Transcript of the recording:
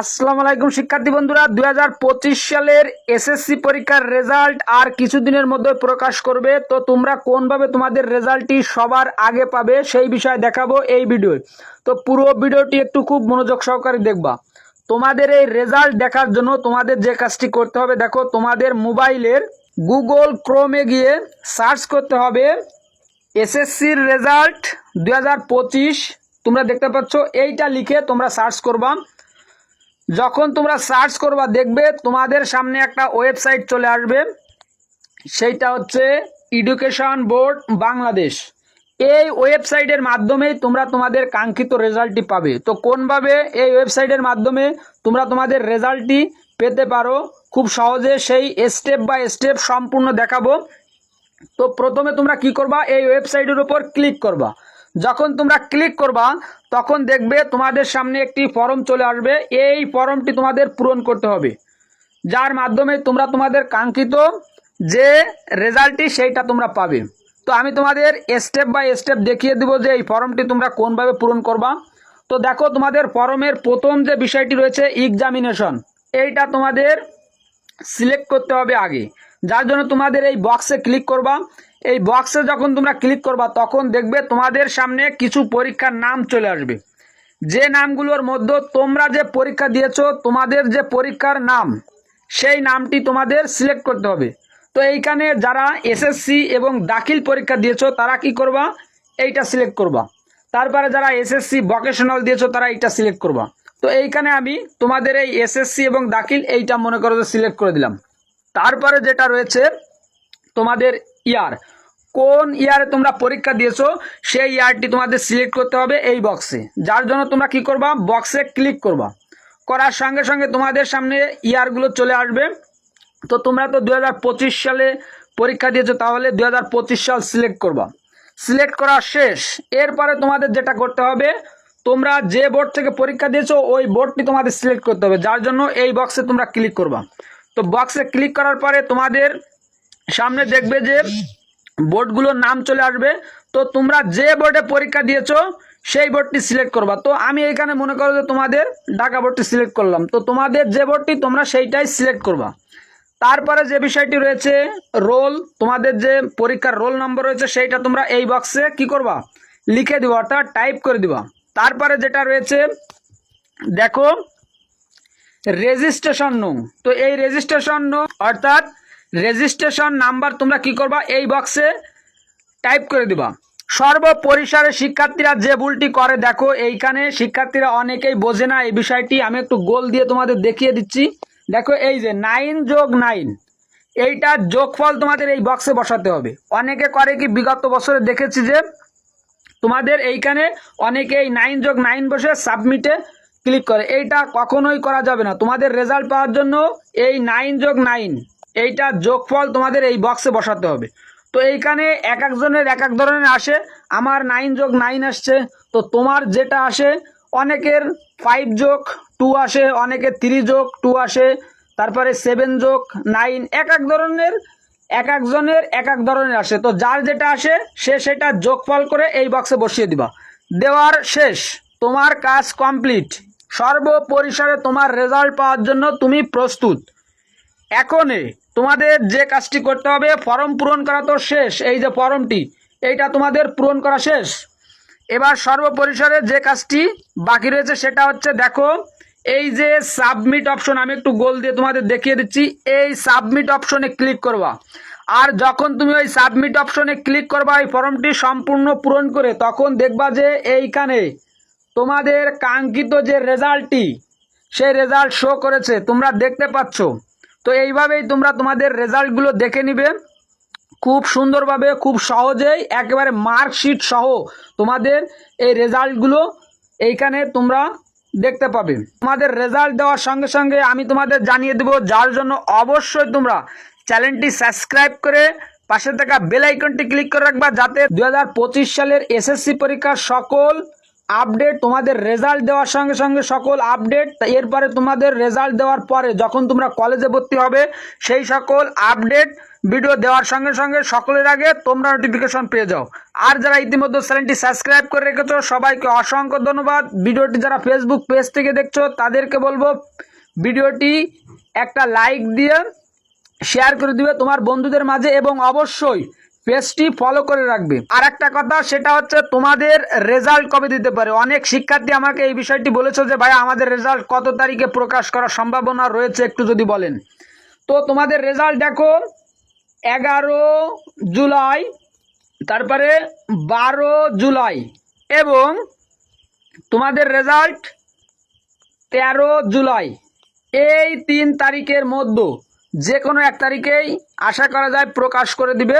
আসসালামু আলাইকুম, শিক্ষার্থী বন্ধুরা। দু হাজার পঁচিশ সালের এসএসসি পরীক্ষার রেজাল্ট আর কিছুদিনের মধ্যে প্রকাশ করবে। তো তোমরা কোনভাবে তোমাদের রেজাল্টটি সবার আগে পাবে সেই বিষয়ে দেখাবো এই ভিডিওয়। তো পুরো ভিডিওটি একটু খুব মনোযোগ সহকারে দেখবা। তোমাদের এই রেজাল্ট দেখার জন্য তোমাদের যে কাজটি করতে হবে, দেখো, তোমাদের মোবাইলের গুগল ক্রোমে গিয়ে সার্চ করতে হবে, এসএসসির রেজাল্ট দু হাজার পঁচিশ। তোমরা দেখতে পাচ্ছ, এইটা লিখে তোমরা সার্চ করবা। যখন তোমরা সার্চ করবা, দেখবে তোমাদের সামনে একটা ওয়েবসাইট চলে আসবে। সেইটা হচ্ছে এডুকেশন বোর্ড বাংলাদেশ এই ওয়েবসাইটের মাধ্যমেই তোমরা তোমাদের কাঙ্ক্ষিত রেজাল্টটি পাবে। তো কোনভাবে এই ওয়েবসাইটের মাধ্যমে তোমরা তোমাদের রেজাল্টটি পেতে পারো, খুব সহজে সেই স্টেপ বাই স্টেপ সম্পূর্ণ দেখাবো। তো প্রথমে তোমরা কি করবা? এই ওয়েবসাইটের উপর ক্লিক করবা। যখন তোমরা ক্লিক করবা, তখন দেখবে তোমাদের সামনে একটি ফর্ম চলে আসবে। এই ফর্মটি তোমাদের পূরণ করতে হবে। যার মাধ্যমে তোমরা তোমাদের কাঙ্ক্ষিত যে রেজাল্টটি সেইটা তোমরা পাবে। তো আমি তোমাদের স্টেপ বাই স্টেপ দেখিয়ে দেবো যে এই ফর্মটি তোমরা কোনভাবে পূরণ করবা। তো দেখো, তোমাদের ফর্মের প্রথম যে বিষয়টি রয়েছে এক্সামিনেশন এইটা তোমাদের সিলেক্ট করতে হবে আগে। যার জন্য তোমাদের এই বক্সে ক্লিক করবা। এই বক্সে যখন তোমরা ক্লিক করবা, তখন দেখবে তোমাদের সামনে কিছু পরীক্ষার নাম চলে আসবে। যে নামগুলোর মধ্যে তোমরা যে পরীক্ষা দিয়েছ, তোমাদের যে পরীক্ষার নাম, সেই নামটি তোমাদের সিলেক্ট করতে হবে। তো এইখানে যারা এসএসসি এবং দাখিল পরীক্ষা দিয়েছ, তারা কি করবা? এইটা সিলেক্ট করবা। তারপরে যারা এসএসসি ভোকেশনাল দিয়েছ, তারা এইটা সিলেক্ট করবা। তো এইখানে আমি তোমাদের এই এসএসসি এবং দাখিল এইটা মনে করো যে সিলেক্ট করে দিলাম। তারপরে যেটা রয়েছে, তোমাদের ইয়ার কোন ইয়ারে তোমরা পরীক্ষা দিয়েছ, সেই ইয়ারটি তোমাদের সিলেক্ট করতে হবে এই বক্সে যার জন্য তোমরা কি করবা? বক্সে ক্লিক করবা। করার সঙ্গে সঙ্গে তোমাদের সামনে ইয়ারগুলো চলে আসবে। তো তোমরা তো দুই হাজার পঁচিশ সালে পরীক্ষা দিয়েছ, তাহলে দুই হাজার পঁচিশ সাল সিলেক্ট করবা। সিলেক্ট করা শেষ। এরপরে তোমাদের যেটা করতে হবে, তোমরা যে বোর্ড থেকে পরীক্ষা দিয়েছ, ওই বোর্ডটি তোমাদের সিলেক্ট করতে হবে। যার জন্য এই বক্সে তোমরা ক্লিক করবা। তো বক্সে ক্লিক করার পরে তোমাদের সামনে দেখবে যে বোর্ডগুলোর নাম চলে আসবে। তো তোমরা যে বোর্ডে পরীক্ষা দিয়েছ, সেই বোর্ডটি সিলেক্ট করবা। তো আমি এখানে মনে করো যে তোমাদের ঢাকা বোর্ডটি সিলেক্ট করলাম। তো তোমাদের যে বোর্ডটি, তোমরা সেইটাই সিলেক্ট করবা। তারপরে যে বিষয়টি রয়েছে, রোল, তোমাদের যে পরীক্ষার রোল নম্বর রয়েছে, সেইটা তোমরা এই বক্সে কি করবা? লিখে দিবা, অর্থাৎ টাইপ করে দিবা। তারপরে যেটা রয়েছে, দেখো, রেজিস্ট্রেশন নং। তো এই রেজিস্ট্রেশন নং, অর্থাৎ রেজিস্ট্রেশন নাম্বার তোমরা কি করবা? এই বক্সে টাইপ করে দিবা। সর্বপরিসরে শিক্ষার্থীরা যে ভুলটি করে, দেখো এইখানে শিক্ষার্থীরা অনেকেই বোঝে না এই বিষয়টি। আমি একটু গোল দিয়ে তোমাদের দেখিয়ে দিচ্ছি। দেখো এই যে নাইন যোগ নাইন এইটা যোগফল তোমাদের এই বক্সে বসাতে হবে। অনেকে করে কি, বিগত বছরে দেখেছি যে তোমাদের এইখানে অনেকে এই নাইন যোগ নাইন বসে সাবমিটে ক্লিক করে। এইটা কখনোই করা যাবে না। তোমাদের রেজাল্ট পাওয়ার জন্য এই নাইন যোগ নাইন এইটা যোগফল তোমাদের এই বক্সে বসাতে হবে। তো এইখানে এক একজনের এক এক ধরনের আসে, আমার নাইন যোগ নাইন আসছে, তো তোমার যেটা আসে, অনেকের ফাইভ যোগ টু আসে, অনেকের থ্রি যোগ টু আসে, তারপরে সেভেন যোগ নাইন এক এক ধরনের, এক একজনের এক এক ধরনের আসে। তো যার যেটা আসে, সে সেটা যোগফল করে এই বক্সে বসিয়ে দিবা। দেওয়ার শেষ, তোমার কাজ কমপ্লিট সর্বপরিসরে তোমার রেজাল্ট পাওয়ার জন্য তুমি প্রস্তুত। এখনই তোমাদের যে কাজটি করতে হবে ফর্ম পূরণ করা তো শেষ, এই যে ফর্মটি এইটা তোমাদের পূরণ করা শেষ। এবার সর্বপরিসরে যে কাজটি বাকি রয়েছে, সেটা হচ্ছে দেখো, এই যে সাবমিট অপশন আমি একটু গোল দিয়ে তোমাদের দেখিয়ে দিচ্ছি, এই সাবমিট অপশনে ক্লিক করবা। আর যখন তুমি ওই সাবমিট অপশনে ক্লিক করবা, এই ফর্মটি সম্পূর্ণ পূরণ করে, তখন দেখবা যে এইখানে তোমাদের কাঙ্ক্ষিত যে রেজাল্টটি সেই রেজাল্ট শো করেছে, তোমরা দেখতে পাচ্ছ। তো এইভাবেই তোমরা তোমাদের রেজাল্টগুলো দেখে নিবে। খুব সুন্দরভাবে, খুব সহজেই, একেবারে মার্কশিট সহ তোমাদের এই রেজাল্টগুলো এইখানে তোমরা দেখতে পাবে। তোমাদের রেজাল্ট দেওয়ার সঙ্গে সঙ্গে আমি তোমাদের জানিয়ে দেবো, যার জন্য অবশ্যই তোমরা চ্যানেলটি সাবস্ক্রাইব করে পাশে থাকা বেল আইকনটি ক্লিক করে রাখবা, যাতে দু হাজার পঁচিশ সালের এসএসসি পরীক্ষার সকল আপডেট তোমাদের রেজাল্ট দেওয়ার সঙ্গে সঙ্গে সকল আপডেট এরপরে তোমাদের রেজাল্ট দেওয়ার পরে যখন তোমরা কলেজে ভর্তি হবে, সেই সকল আপডেট ভিডিও দেওয়ার সঙ্গে সঙ্গে সকলের আগে তোমরা নোটিফিকেশন পেয়ে যাও। আর যারা ইতিমধ্যে চ্যানেলটি সাবস্ক্রাইব করে রেখেছো, সবাইকে অসংখ্য ধন্যবাদ। ভিডিওটি যারা ফেসবুক পেজ থেকে দেখছ, তাদেরকে বলব, ভিডিওটি একটা লাইক দিয়ে শেয়ার করে দিবে তোমার বন্ধুদের মাঝে এবং অবশ্যই পেজটি ফলো করে রাখবে। আর একটা কথা, সেটা হচ্ছে তোমাদের রেজাল্ট কবে দিতে পারে? অনেক শিক্ষার্থী আমাকে এই বিষয়টি বলেছে যে, ভাই, আমাদের রেজাল্ট কত তারিখে প্রকাশ করার সম্ভাবনা রয়েছে? একটু যদি বলেন। তো তোমাদের রেজাল্ট দেখো, এগারো জুলাই, তারপরে বারো জুলাই এবং তোমাদের রেজাল্ট তেরো জুলাই। এই তিন তারিখের মধ্যে যে কোনো এক তারিখেই আশা করা যায় প্রকাশ করে দিবে।